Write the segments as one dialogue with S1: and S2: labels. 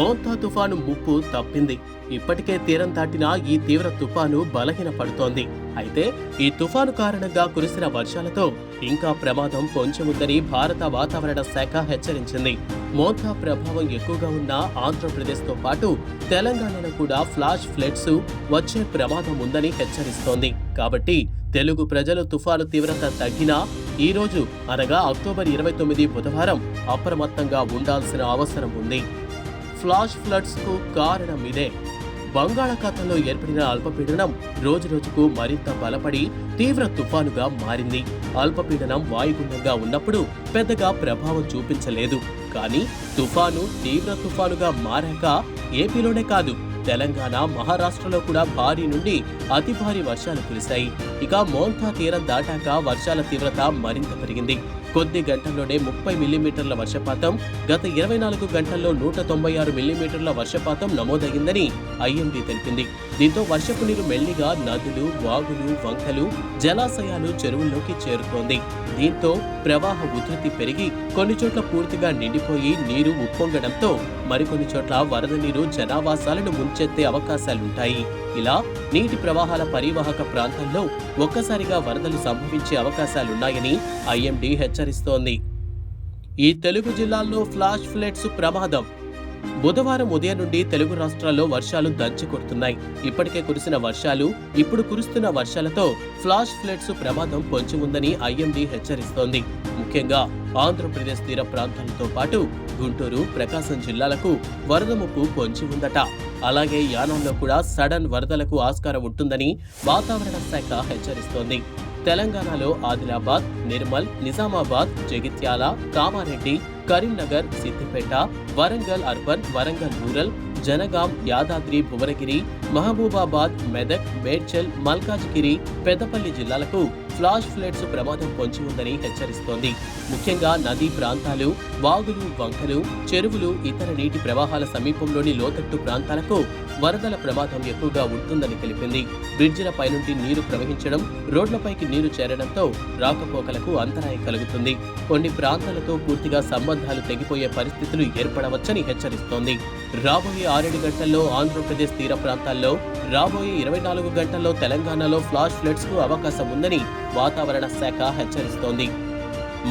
S1: మోంతా తుఫాను ముప్పు తప్పింది. ఇప్పటికే తీరం దాటిన ఈ తీవ్ర తుఫాను బలహీన పడుతోంది అయితే ఈ తుఫాను కారణంగా కురిసిన వర్షాలతో ఇంకా ప్రమాదం పొంచముందని భారత వాతావరణ శాఖ హెచ్చరించింది. మోంతా ప్రభావం ఎక్కువగా ఉన్న ఆంధ్రప్రదేశ్తో పాటు తెలంగాణలో కూడా ఫ్లాష్ ఫ్లడ్స్ వచ్చే ప్రమాదం ఉందని హెచ్చరిస్తోంది. కాబట్టి తెలుగు ప్రజలు తుఫాను తీవ్రత తగ్గినా ఈ రోజు అనగా అక్టోబర్ ఇరవై తొమ్మిది బుధవారం అప్రమత్తంగా ఉండాల్సిన అవసరం ఉంది. ఫ్లాష్ ఫ్లడ్స్కు కారణం ఇదే. బంగాళాఖాతంలో ఏర్పడిన అల్పపీడనం రోజురోజుకు మరింత బలపడి తీవ్ర తుఫానుగా మారింది. అల్పపీడనం వాయుగుండంగా ఉన్నప్పుడు పెద్దగా ప్రభావం చూపించలేదు. కానీ తుఫాను తీవ్ర తుఫానుగా మారాక ఏపీలోనే కాదు తెలంగాణ మహారాష్ట్రలో కూడా భారీ నుండి అతి భారీ వర్షాలు కురిశాయి. ఇక మోన్తా తీరం దాటాక వర్షాల తీవ్రత మరింత పెరిగింది. కొద్ది గంటల్లోనే ముప్పై మిల్లీమీటర్ల వర్షపాతం గత ఇరవై నాలుగు గంటల్లో నూట తొంభై ఆరు మిల్లీమీటర్ల వర్షపాతం నమోదైందని ఐఎండీ తెలిపింది. దీంతో వర్షపు నీరు మెల్లిగా నదులు వాగులు వంకలు జలాశయాలు చెరువుల్లోకి చేరుతోంది. దీంతో ప్రవాహ ఉధృతి పెరిగి కొన్ని చోట్ల పూర్తిగా నిండిపోయి నీరు ఉప్పొంగడంతో మరికొన్ని చోట్ల వరద నీరు జనావాసాలను ముంచెత్తే అవకాశాలుంటాయి. ఇలా నీటి ప్రవాహాల పరివాహక ప్రాంతంలో ఒక్కసారిగా వరదలు సంభవించే అవకాశాలున్నాయని ఐఎండీ హెచ్చరిస్తోంది. ఈ తెలుగు జిల్లాల్లో ఫ్లాష్ ఫ్లడ్స్ ప్రమాదం. బుధవారం ఉదయం నుండి తెలుగు రాష్ట్రాల్లో వర్షాలు దంచి కొడుతున్నాయి ఇప్పటికే కురిసిన వర్షాలు ఇప్పుడు కురుస్తున్న వర్షాలతో ఫ్లాష్ ఫ్లడ్స్ ప్రమాదం పొంచి ఉందని ఐఎండీ హెచ్చరిస్తోంది. ముఖ్యంగా ఆంధ్రప్రదేశ్ తీర ప్రాంతాలతో పాటు గుంటూరు ప్రకాశం జిల్లాలకు వరద ముప్పు పొంచి ఉందట. అలాగే యానంలో కూడా సడన్ వరదలకు ఆస్కారం ఉంటుందని వాతావరణ శాఖ హెచ్చరిస్తోంది. తెలంగాణలో ఆదిలాబాద్ నిర్మల్ నిజామాబాద్ జగిత్యాల కామారెడ్డి కరీంనగర్ సిద్దిపేట వరంగల్ అర్బన్ వరంగల్ రూరల్ జనగాం యాదాద్రి భువనగిరి మహబూబాబాద్ మెదక్ మేడ్చల్ మల్కాజ్గిరి పెద్దపల్లి జిల్లాలకు ఫ్లాష్ ఫ్లడ్స్ ప్రమాదం పొంచి ఉందని హెచ్చరిస్తోంది. ముఖ్యంగా నదీ ప్రాంతాలు వాగులు వంకలు చెరువులు ఇతర నీటి ప్రవాహాల సమీపంలోని లోతట్టు ప్రాంతాలకు వరదల ప్రమాదం ఎక్కువగా ఉంటుందని తెలిపింది. బ్రిడ్జిల పైనుండి నీరు ప్రవహించడం రోడ్లపైకి నీరు చేరడంతో రాకపోకలకు అంతరాయం కలుగుతుంది. కొన్ని ప్రాంతాలతో పూర్తిగా సంబంధాలు తెగిపోయే పరిస్థితులు ఏర్పడవచ్చని హెచ్చరిస్తోంది. రాబోయే ఆరేడు గంటల్లో ఆంధ్రప్రదేశ్ తీర ప్రాంతాల్లో రాబోయే ఇరవై నాలుగు గంటల్లో తెలంగాణలో ఫ్లాష్ ఫ్లడ్స్కు అవకాశం ఉందని వాతావరణ శాఖ హెచ్చరిస్తోంది.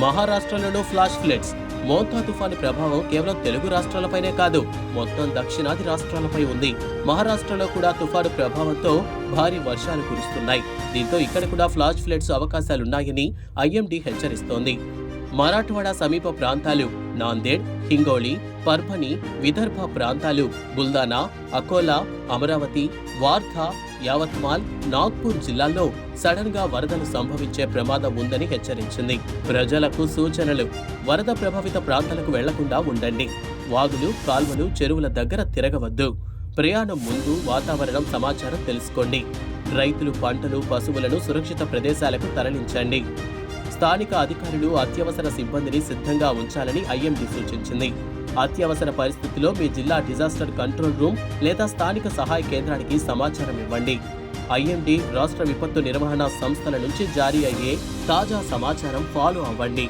S1: మహారాష్ట్రలోనూ ఫ్లాష్ ఫ్లడ్స్ మోంతా తుఫాను ప్రభావం కేవలం తెలుగు రాష్ట్రాలపైనే కాదు మొత్తం దక్షిణాది రాష్ట్రాలపై ఉంది. మహారాష్ట్రలో కూడా తుఫాను ప్రభావంతో భారీ వర్షాలు కురుస్తున్నాయి. దీంతో ఇక్కడ కూడా ఫ్లాష్ ఫ్లడ్స్ అవకాశాలున్నాయని ఐఎండీ హెచ్చరిస్తోంది. మరాఠ్వాడా సమీప ప్రాంతాలు నాందేడ్ హింగోళి పర్భని విదర్భ ప్రాంతాలు బుల్దానా అకోలా అమరావతి వార్ధా యావత్మాల్ నాగ్పూర్ జిల్లాల్లో సడన్గా వరదలు సంభవించే ప్రమాదం ఉందని హెచ్చరించింది. ప్రజలకు సూచనలు. వరద ప్రభావిత ప్రాంతాలకు వెళ్ళకుండా ఉండండి. వాగులు కాల్వలు చెరువుల దగ్గర తిరగవద్దు. ప్రయాణం ముందు వాతావరణం సమాచారం తెలుసుకోండి. రైతులు పంటలు పశువులను సురక్షిత ప్రదేశాలకు తరలించండి. స్థానిక అధికారులు అత్యవసర సిబ్బందిని సిద్ధంగా ఉంచాలని ఐఎండీ సూచించింది. అత్యవసర పరిస్థితిలో మీ జిల్లా డిజాస్టర్ కంట్రోల్ రూమ్ లేదా స్థానిక సహాయ కేంద్రానికి సమాచారం ఇవ్వండి. ఐఎండీ రాష్ట్ర విపత్తు నిర్వహణ సంస్థల నుంచి జారీ అయ్యే తాజా సమాచారం ఫాలో అవ్వండి.